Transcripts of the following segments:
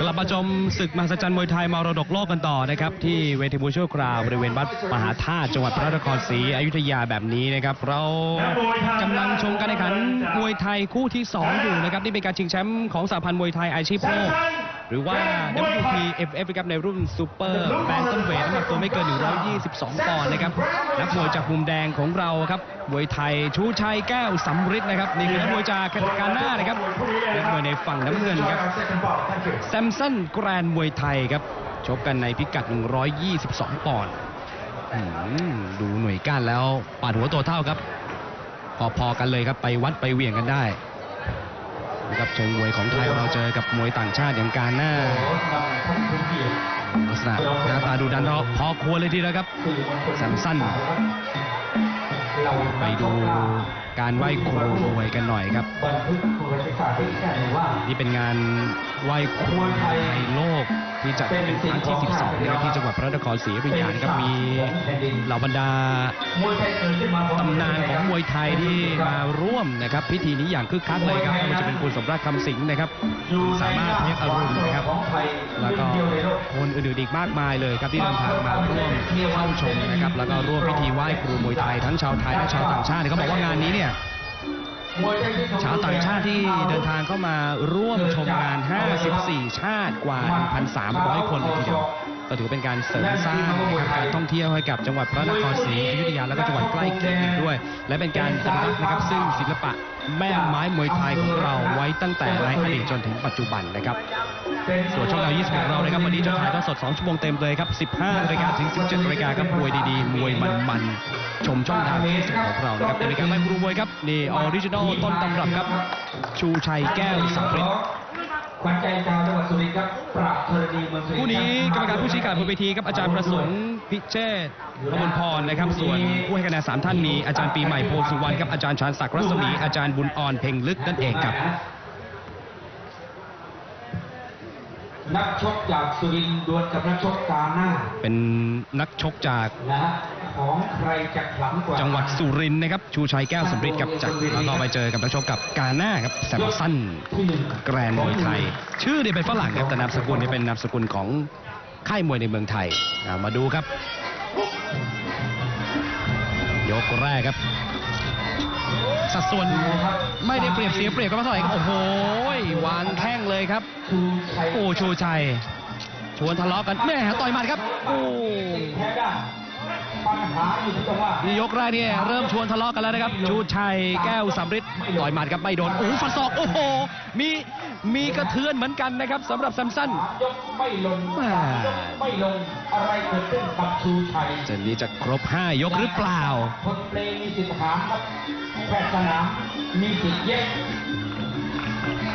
กลับมาชมศึกมหัศจรรย์มวยไทยมรดกโลกกันต่อนะครับ ที่เวทีมวยชั่วคราวบริเวณวัดมหาธาตุจังหวัดพระนครศรีอยุธยาแบบนี้นะครับ เรากำลังชมการแข่งขันมวยไทยคู่ที่ 2 อยู่นะครับ นี่เป็นการชิงแชมป์ของสหพันธ์มวยไทยอาชีพโลก หรือว่า WPFF นะครับในรุ่นซูเปอร์แบนตัมเวทน้ำหนักตัวไม่เกิน 122 ปอนด์นะครับนักมวยจากมุมแดงของเราครับมวยไทยชูชัยแก้วสำริดนะครับนี่คือนักมวยจากกาหน้านะครับนักมวยในฝั่งน้ำเงินครับแซมสันแกรนมวยไทยครับชกกันในพิกัด 122 ปอนด์ดูหน่วยก้านแล้วปาดหัวตัวเท่าครับพอๆกันเลยครับไปวัดไปเวียงกันได้ นะครับเชิงมวยของไทยเราเจอกับมวยต่างชาติอย่างการหน้าลักษณะหน้าตาดูดันเราพอควรเลยทีเดียวครับสันไปดูการไหว้ครูมวยกันหน่อยครับ นี่เป็นงานไหว้ครูมวยไทยโลกที่จัดเป็นครั้งที่ 12นะครับที่จังหวัดพระนครศรีอยุธยานะครับมีเหล่าบรรดาตำนานของมวยไทยที่มาร่วมนะครับ พิธีนี้อย่างคึกคักเลยครับไม่ว่าจะเป็นคุณสมรักคำสิงห์นะครับสามารถเพียกอรุณนะครับ แล้วก็คนอื่นๆอีกมากมายเลยครับที่เดินทางมาร่วมเข้าชมนะครับ แล้วก็ร่วมพิธีไหว้ครูมวยไทยทั้งชาวไทยและชาวต่างชาติเขาบอกว่างานนี้เนี่ยชาวต่างชาติที่เดินทางเข้ามาร่วมชมงาน 54 ชาติกว่า 1,300 คนเลยทีเดียวก็ถือเป็นการเสริมสร้างการท่องเที่ยวให้กับจังหวัดพระนครศรีอยุธยาและก็จังหวัดใกล้เคียงอีกด้วย และเป็นการอนุรักษ์นะครับซึ่งศิลปะ แม่ไม้มวยไทยของเราไว้ตั้งแต่ในอดีตจนถึงปัจจุบันนะครับ ส่วนช่องดาว20ของเรานะครับวันนี้จะถ่ายทอดสด 2 ชั่วโมงเต็มเลยครับ 15นาฬิกาถึง 17นาฬิกาครับมวยดีๆ มวยมันๆ ชมช่องดาว20ของเรานะครับเป็นการไล่ครูมวยครับนี่ออริจินอลต้นตำรับครับ ชูชัยแก้วสังเริดขวัญใจชาวจังหวัดสุรินทร์ครับปราบธรณีเมืองสุรินทร์คู่นี้กรรมการผู้ชี้ขาดบนเวทีครับอาจารย์ประสงค์ พิเชษฐ์พมลพรนะครับ ส่วนผู้ให้คะแนนสามท่านมีอาจารย์ปีใหม่โพสุวรรณครับอาจารย์ชาญศักดิ์รัศมีอาจารย์บุญอ่อนเพ่งลึกนั่นเองครับ นักชกจากสุรินทร์ดวลกับนักชกกาหน้าเป็นนักชกจากนะฮะของใครจะขลังกว่าจังหวัดสุรินทร์นะครับ ชูชัยแก้วสำริดครับจากแล้วก็ไปเจอกับนักชกกับกาหน้าครับแซมสันที่หนึ่งแกรนด์มวยไทย ชื่อเนี่ยเป็นฝรั่งครับแต่นามสกุลเนี่ยเป็นนามสกุลของ ค่ายมวยในเมืองไทยามาดูครับ ยกแรกครับ สัดส่วนไม่ได้เปรียบเสียเปรียบกันมาเท่าไหร่โอ้โหวางแข้งเลยครับชูชัยโอ้ชูชัยชวนทะเลาะกันแม่ต่อยหมัดครับ โอ้ นี่ยกแรกเนี่ยเริ่มชวนทะเลาะกันแล้วนะครับชูชัยแก้วสำริดต่อยหมัดครับไม่โดนโอ้โหฟันศอกโอ้โหมีมีกระเทือนเหมือนกันนะครับสำหรับแซมสันยกไม่ลงแม่ยกไม่ลงอะไรเกิดขึ้นกับชูชัยเจนนี้จะครบ 5 ยกหรือเปล่าคนเพลงมีสิทธิ์ถามครับแพทย์สนามมีสิทธิ์แยก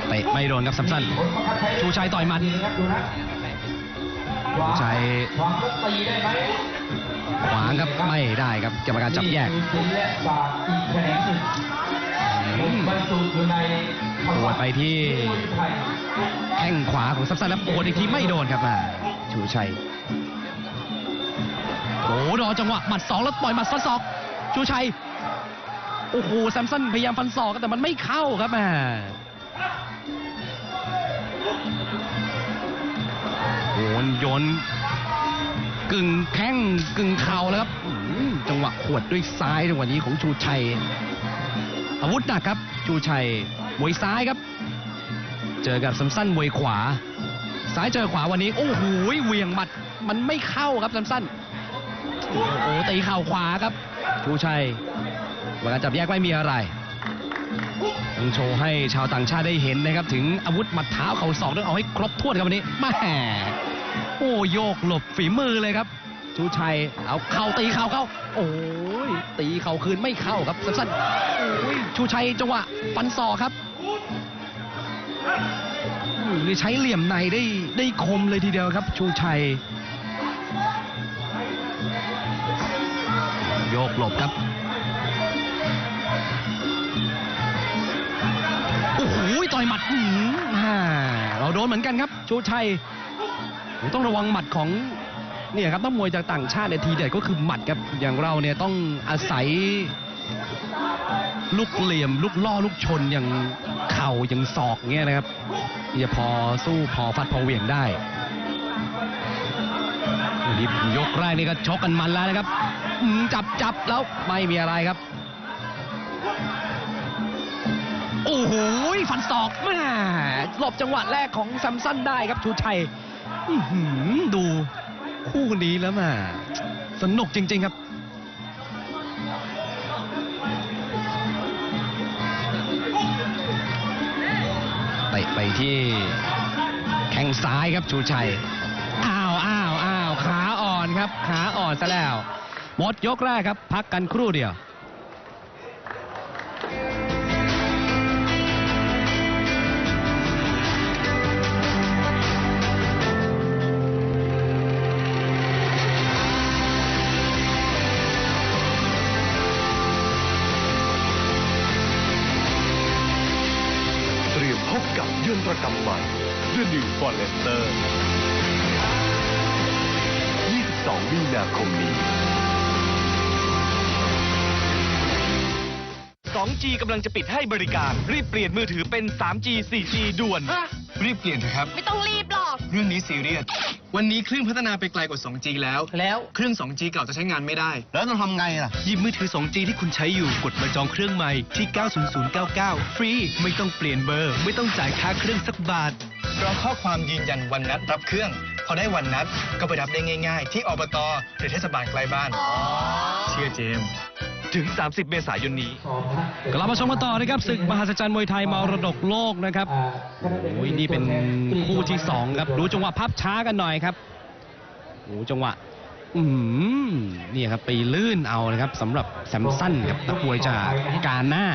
เตะไม่โดนครับแซมสันผลบังคับใช้ชูชัยต่อยหมัดดีนะครับดูนะชูชัย ขวางครับไม่ได้ครับกรรมการจับแยกนี่คือลและศาสตร์อีกแขนงหนึ่งอืมบรรจุอยู่ในหัวดไปที่แข้งขวาของแซมสันแล้วปวดอีกทีไม่โดนครับอ่าชูชัยโอ้โหรอจังหวะหมัดสองแล้วปล่อยหมัดฟันศอก ชูชัยโอ้โหแซมสันพยายามฟันศอกแต่มันไม่เข้าครับแม่โยนโยน กึ่งแข้งกึ่งเข่าแล้วครับอื้อหือจังหวะขวดด้วยซ้ายจังหวะนี้ของชูชัย อาวุธหนักครับ ชูชัยมวยซ้ายครับ เจอกับซัมสันมวยขวา ซ้ายเจอขวาวันนี้ โอ้โหเหวี่ยงหมัดมันไม่เข้าครับซัมสันโอ้โหตีเข่าขวาครับ ชูชัยเวลาจับแยกไม่มีอะไรต้องโชว์ให้ชาวต่างชาติได้เห็นนะครับ ถึงอาวุธหมัดเท้าเข่าศอกต้องเอาให้ครบถ้วนครับวันนี้แม่ โอ้โยกหลบฝีมือเลยครับ ชูชัยเอาเข่าตีเข่าเข้า โอ้ยตีเข่าคืนไม่เข้าครับสั้นๆโอ้ยชูชัยจังหวะฟันศอกครับอืมนี่ใช้เหลี่ยมในได้ได้คมเลยทีเดียวครับ ชูชัย โยกหลบครับโอ้โหต่อยหมัดอ่าเราโดนเหมือนกันครับ ชูชัย ต้องระวังหมัดของเนี่ยครับนักมวยจากต่างชาติเนี่ยทีเด็ดก็คือหมัดครับอย่างเราเนี่ยต้องอาศัยลูกเหลี่ยม ลูกล่อลูกชนอย่างเข่าอย่างศอกเงี้ยนะครับจะพอสู้พอฟัดพอเหวี่ยงได้นี่ยกแรกนี่ก็ชกกันมันแล้วนะครับจับจับแล้วไม่มีอะไรครับ โอ้โหฟันศอกแม่หลบจังหวะแรกของแซมสันได้ครับชูชัย อื้อหือดูคู่นี้แล้วแม่สนุกจริง ๆ ครับ เตะไปที่แข้งซ้ายครับชูชัย อ้าวอ้าวอ้าวขาอ่อนครับ ขาอ่อนซะแล้ว หมดยกแรกครับ พักกันครู่เดียว ยนตรกรรมใหม่ The New Forester 22 มีนาคมนี้ 2G กำลังจะปิดให้บริการ รีบเปลี่ยนมือถือเป็น 3G 4G ด่วน รีบเปลี่ยนเถอะครับ ไม่ต้องรีบหรอก เรื่องนี้ซีเรียส วันนี้เครื่องพัฒนาไปไกลกว่า 2G แล้ว แล้วเครื่อง 2G เก่าจะใช้งานไม่ได้ แล้วต้องทำไงล่ะ หยิบมือถือ 2G ที่คุณใช้อยู่กดมาจองเครื่องใหม่ที่ 90099 ฟรี ไม่ต้องเปลี่ยนเบอร์ ไม่ต้องจ่ายค่าเครื่องสักบาท รอข้อความยืนยันวันนัดรับเครื่อง พอได้วันนัดก็ไปรับได้ง่าย ๆ ที่อบตหรือเทศบาลใกล้บ้าน เชื่อเจมส์ ถึง 30 เมษายนนี้ กลับมาชมกันต่อนะครับศึกมหัศจรรย์มวยไทยมรดกโลกนะครับโอ้ยนี่เป็นคู่ที่สองครับดูจังหวะพับช้ากันหน่อยครับโอ้จังหวะอืมนี่ครับไปลื่นเอานะครับสำหรับแซมสันครับนักมวยจากการหน้า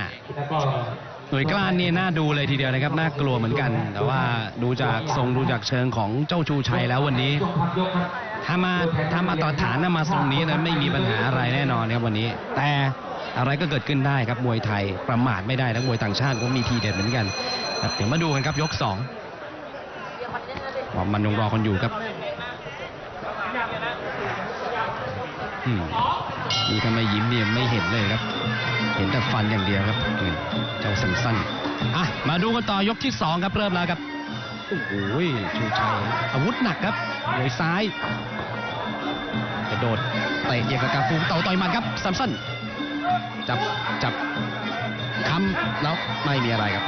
หน่วยกล้านนี่น่าดูเลยทีเดียวนะครับน่ากลัวเหมือนกัน แต่ว่าดูจากทรงดูจากเชิงของเจ้าชูชัยแล้ววันนี้ ถ้ามาถ้ามาต่อฐานนะมาทรงนี้นะไม่มีปัญหาอะไรแน่นอนครับวันนี้ แต่อะไรก็เกิดขึ้นได้ครับมวยไทยประมาทไม่ได้นักมวยต่างชาติก็มีทีเด็ดเหมือนกันเดี๋ยวมาดูกันครับยกสองมันยังรอกันอยู่ครับนี่ถ้าไมยิ้มเนี่ยไม่เห็นเลยครับ เห็นแต่ฟันอย่างเดียวครับเจ้าสันสันอะมาดูกันต่อยกที่สองครับเริ่มแล้วครับโอ้โหชูชัยอาวุธหนักครับ มวยซ้ายกระโดดเตะอย่างกับกาฟูเต่าต่อยมันครับซัมสันจับจับคำแล้วไม่มีอะไรครับ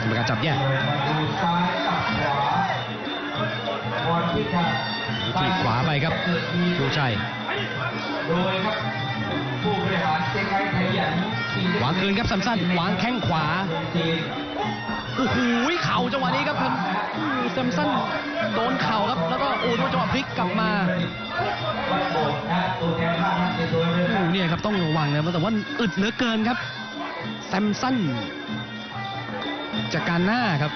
กรรมการจับแยกดูซ้ายกับขวาก่อนที่ขวาไปครับชูชัยโดยครับผู้บริหารเจ๊ไก่ไทยใหญ่วางคืนครับซัมสันวางแข้งขวา โอ้โหเข่าจังหวะนี้ครับครับอู้ซัมสันโดนเข่าครับ แล้วก็โอ้ดูจังหวะพลิกกลับมาโบสถ์นะตัวแทนบ้านในตัวเรือโอ้โหเนี่ยครับต้องระวังนะแต่ว่าอึดเหลือเกินครับ แซมสันจากการหน้าครับ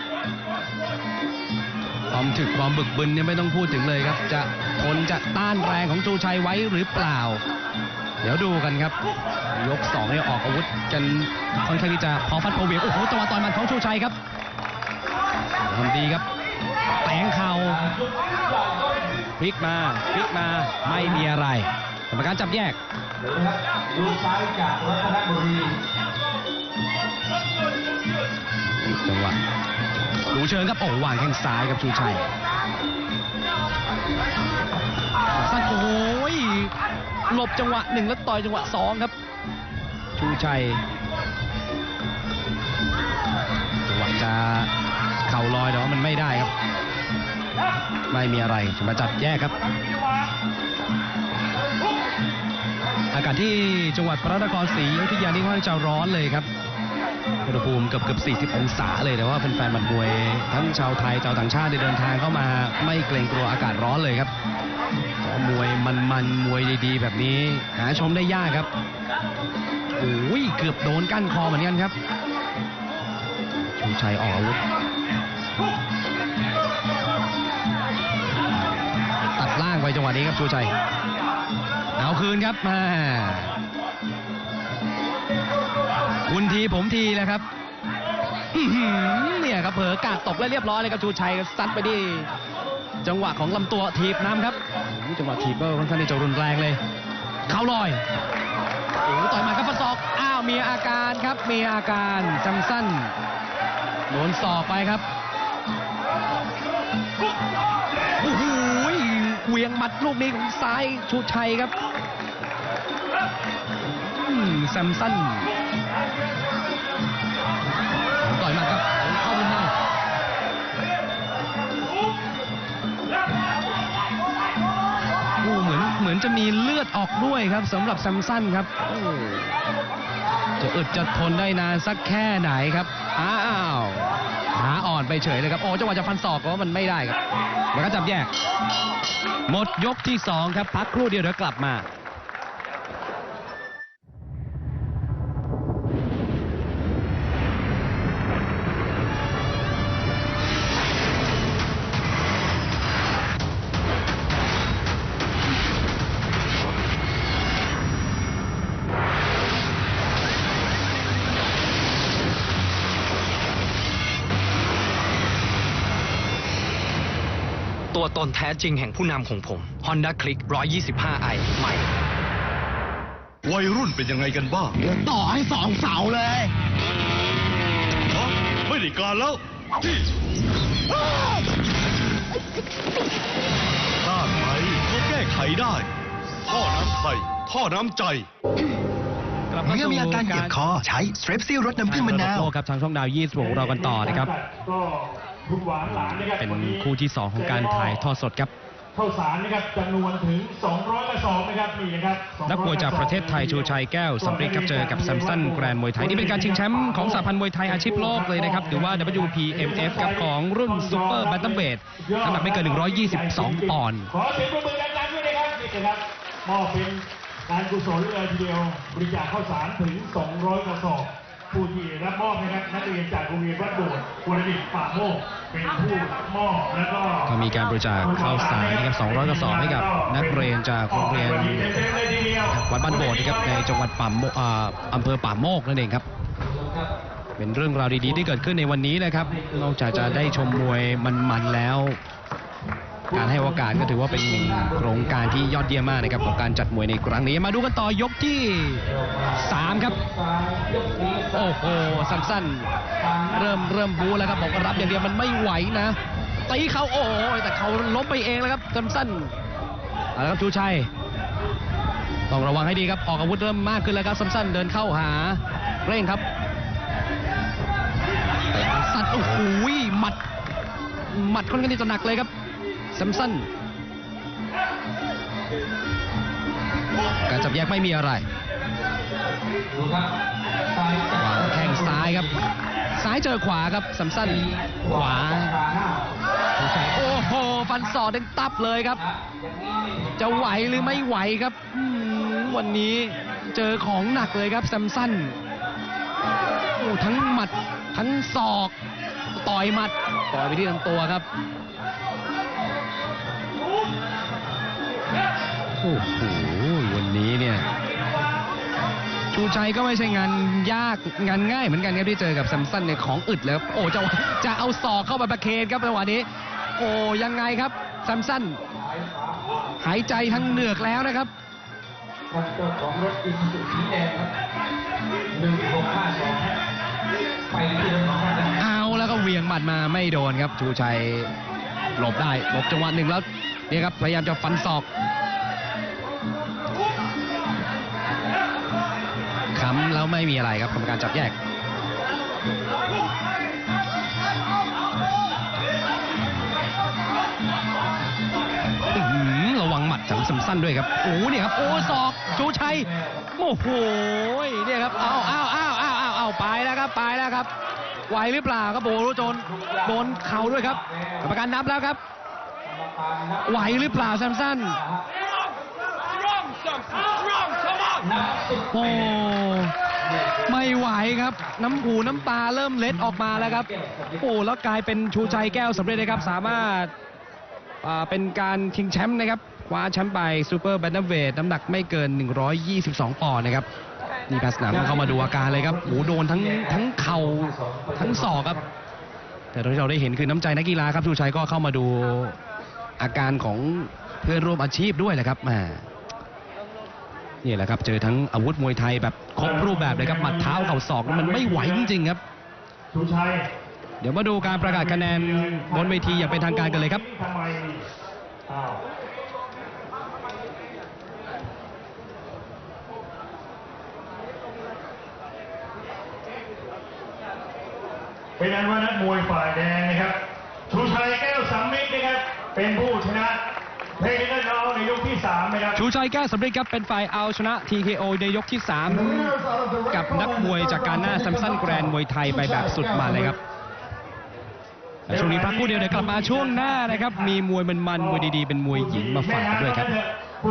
ความถึกความบึกบึนเนี่ยไม่ต้องพูดถึงเลยครับ จะทนจะต้านแรงของชูชัยไว้หรือเปล่า เดี๋ยวดูกันครับ ยกสองเนี่ยออกอาวุธกันค่อนข้างที่จะพอฟัดพอเหวียงโอ้โหจังหวะต่อยหมันของชูชัยครับทำดีครับแตงเข่าพลิกมาพลิกมาไม่มีอะไรกรรมการจับแยกดูนะครับดูซ้ายจากรัตนบุรีจังหวะดูเชิงครับโอ้วางแข้งซ้ายครับชูชัย หลบจังหวะหนึ่งแล้วต่อยจังหวะสองครับ ชูชัยจังหวะจะเข่าลอยแต่ว่ามันไม่ได้ครับ ไม่มีอะไรมาจับแยกครับ อากาศที่จังหวัดพระนครศรีอยุธยานี่ค่อนข้างจะร้อนเลยครับ อุณหภูมิเกือบเกือบ40 องศาเลยแต่ว่าแฟนๆบันมวย ทั้งชาวไทยชาวต่างชาติเดินทางเข้ามาไม่เกรงกลัวอากาศร้อนเลยครับเพราะมวยมันมวยดีๆ แบบนี้หาชมได้ยากครับโอ้ยเกือบโดนกั้นคอเหมือนกันครับชูชัยออกอาวุธตัดล่างไปจังหวะนี้ครับชูชัยเอาคืนครับมา คุณทีผมทีแล้วครับอื้อหือเนี่ยครับเผลอกาดตกแล้วเรียบร้อยเลยครับชูชัยซัดไปที่จังหวะของลำตัวถีบน้ำครับโอ้โหจังหวะถีบก็ค่อนข้างที่จะรุนแรงเลย เข่าลอยโอ้โหต่อยหมากับฟันศอกอ้าวมีอาการครับมีอาการจำสั้นโดนศอกไปครับโอ้โหเหวียงหมัดลูกนี้ของซ้ายชูชัยครับอืมแซมสัน ต่อยมาครับเข้ามุมในโอ้เหมือนเหมือนจะมีเลือดออกด้วยครับสำหรับแซมสันครับจะอึดจะทนได้นานสักแค่ไหนครับอ้าวขาอ่อนไปเฉยเลยครับโอ้จังหวะจะฟันศอกก็มันไม่ได้ครับแล้วก็จับแยก หมดยกที่2ครับพักครู่เดียวเดี๋ยวกลับมา ตัวตนแท้จริงแห่งผู้นำของผม Honda Click 125i ใหม่ วัยรุ่นเป็นยังไงกันบ้างต่อให้สองเสาเลยฮะไม่ได้การแล้วที่ถ้าไทยก็แก้ไขได้ ท่อน้ำไทย ท่อน้ำใจ กลับมาเมื่อสู่มีอาการเหยียบคอ ใช้ Strepsil รสน้ำผึ้งมะนาวโลกครับทางช่องดาวยี่สิบของเรากันต่อนะครับ ก็ คุณหวานหลานนะครับเป็นวัคู่ที่ 2 ของการถ่ายทอดสดครับข้าวสารนะครับจำนวนถึง 200กระสอบนะครับนี่นะครับ200นักมวยจากประเทศไทยชูชัยแก้วสำริดครับเจอกับแซมสันแกรนด์มวยไทย นี่เป็นการชิงแชมป์ของสหพันธ์มวยไทยอาชีพโลกเลยนะครับ หรือว่า WPMF ครับของรุ่นซูเปอร์แบนตัมเวทน้ำหนักไม่เกิน 122 ปอนด์ขอเสียงปรบมือดังๆด้วยนะครับนี่นะครับมอบเป็นการกุศลเลยทีเดียวบริจาคข้าวสารถึง 200กระสอบ ผู้ที่รับมอบนะครับนักเรียนจากโรงเรียนวัดโบสถ์วรดิตป่าโมกเป็นผู้มอบแล้วก็ก็มีการบริจาคข้าวสารนะครับ200กระสอบให้กับนักเรียนจากโรงเรียนวัดบ้านโบสถ์นะครับในจังหวัดป่าโมกอ่าอำเภอป่าโมกนั่นเองครับเป็นเรื่องราวดีๆที่เกิดขึ้นในวันนี้นะครับ นอกจากจะได้ชมมวยมันๆแล้ว การให้โอกาสก็ถือว่าเป็นหนึ่งโครงการที่ยอดเยี่ยมมากนะครับของการจัดมวยในครั้งนี้ มาดูกันต่อยกที่ 3 ครับ โอ้โหสั้นๆ เริ่มเริ่มบูแล้วครับบอกว่ารับอย่างเดียวมันไม่ไหวนะตีเขาโอ้แต่เขาล้มไปเองแล้วครับสั้นๆเอาละครับชูชัยต้องระวังให้ดีครับออกอาวุธเริ่มมากขึ้นแล้วครับสั้นๆเดินเข้าหาเร่งครับสัตว์โอ้โหหมัดหมัดค่อนข้างที่จะหนักเลยครับ ซัมสันการจับแยกไม่มีอะไรวางแข้งซ้ายครับ ซ้ายเจอขวาครับซัมสันขวา โอ้โห ฟันศอกเด้งตับเลยครับ จะไหวหรือไม่ไหวครับ วันนี้เจอของหนักเลยครับแซมสันโอ้ทั้งหมัดทั้งศอก ต่อยหมัด ต่อยไปที่ลำตัวครับ โอ้โหวันนี้เนี่ยชูชัยก็ไม่ใช่งานยากงานง่ายเหมือนกันครับที่เจอกับแซมสันในยของอึดเลยครับโอ้จะจะเอาศอกเข้าไปประเคนครับจังหวะนี้ โอ้ยังไงครับแซมสันหายใจทั้งเหนือกแล้วนะครับครับเจ้าของรถอินสุสีแดงครับหนึ่งหกห้าสองไปที่รถของเอาแล้วก็เวียงหมัดมาไม่โดนครับชูชัยหลบได้หลบจังหวะหนึ่งแล้วเนี่ยครับพยายามจะฟันศอก ไม่มีอะไรครับกรรมการจับแยกระวังหมัดของซัมสั้นด้วยครับโอ้เนี่ยครับโอ้ศอกชูชัยโอ้โหเนี่ยครับเอาเอาเอาเอาเอาเอาไปแล้วครับไปแล้วครับไหวหรือเปล่าครับโบรู้จนโดนเข่าด้วยครับกรรมการนับแล้วครับ ไหวหรือเปล่าแซมสันโอ้ ไม่ไหวครับ น้ำหูน้ำตาเริ่มเล็ดออกมาแล้วครับ โอ้แล้วกลายเป็นชูชัยแก้วสำเร็จนะครับ สามารถเป็นการชิงแชมป์นะครับคว้าแชมป์ไปซูเปอร์แบนตัมเวทน้ำหนักไม่เกิน 122 ปอนด์นะครับนี่แพทย์สนามเข้ามาดูอาการเลยครับโอ้โดนทั้งทั้งเข่าทั้งศอกครับ แต่ที่เราได้เห็นคือน้ำใจนักกีฬาครับชูชัยก็เข้ามาดูอาการของเพื่อนร่วมอาชีพด้วยแหละครับแหม นี่แหละครับเจอทั้งอาวุธมวยไทยแบบครบรูปแบบเลยครับหมัดเท้าเข่าศอกมันไม่ไหวจริงๆครับชูชัยเดี๋ยวมาดูการประกาศคะแนนบนเวทีอย่างเป็นทางการกันเลยครับทำไมอ้าวเป็นอันว่านักมวยฝ่ายแดงนะครับชูชัยแก้วสัมมิตรนะครับเป็นผู้ชนะ ชูชัยแก้สำริดครับเป็นฝ่ายเอาชนะ TKO ในยกที่ 3 กับนักมวยจากการหน้าซัมสันแกรนมวยไทยไปแบบสุดมาเลยครับช่วงนี้พักคู่เดียวเดี๋ยวกลับมาช่วงหน้านะครับ มีมวยมันๆมวยดีๆ เป็นมวยหญิงมาฝากกันด้วยครับ